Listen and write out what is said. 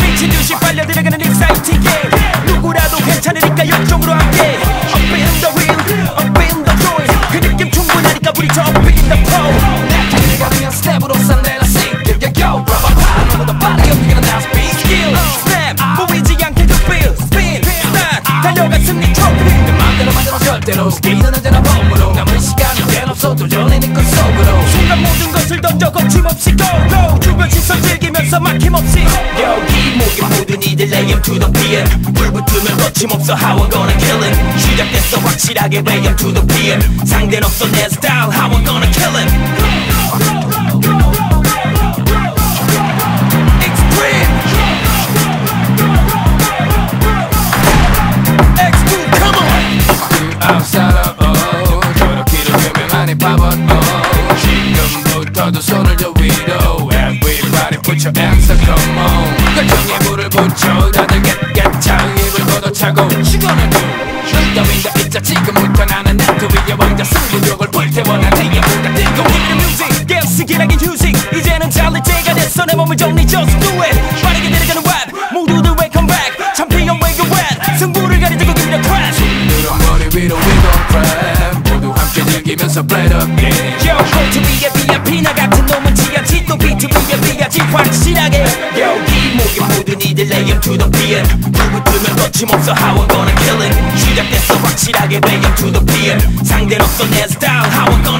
미친 듯이 빨려들어가는 exciting game 절대로 스케이트는 언제나 봄으로 남은 시간이 된 없어 도전해 네꿈 속으로. 순간 모든 것을 던져 거침없이 go go. 주변 시선 즐기면서 막힘없이. 여기 모여 모든 이들 AM to the PM 불 붙으면 거침없어 how I'm gonna kill it. 시작됐어 확실하게 AM to the PM 상대는 없어 내 style how I'm gonna kill it 지금부터도 손을 저 위로 everybody put your hands up come on. 결정에 불을 붙여 다들 get get 창 입을 걷어차고. 시간을 둘 따윈다 있자. 지금부터 나는 나그 위에 왕자. 승부욕을 불태워 뜨거워 Give me the music, yeah, 시기라긴 휴식 이제는 잘릴 때가 됐어. 내 몸을 정리 just do 즐기면서 play the game Yo, 코트 위에 VIP 나 같은 놈은 지하지 또 비트 위에 비야지 확실하게 여기 모인 모든 이들 AM to the PM 불 붙으면 거침없어 how I'm gonna kill it 시작됐어 확실하게 AM to the 상대는 없어 내 style how I'm gonna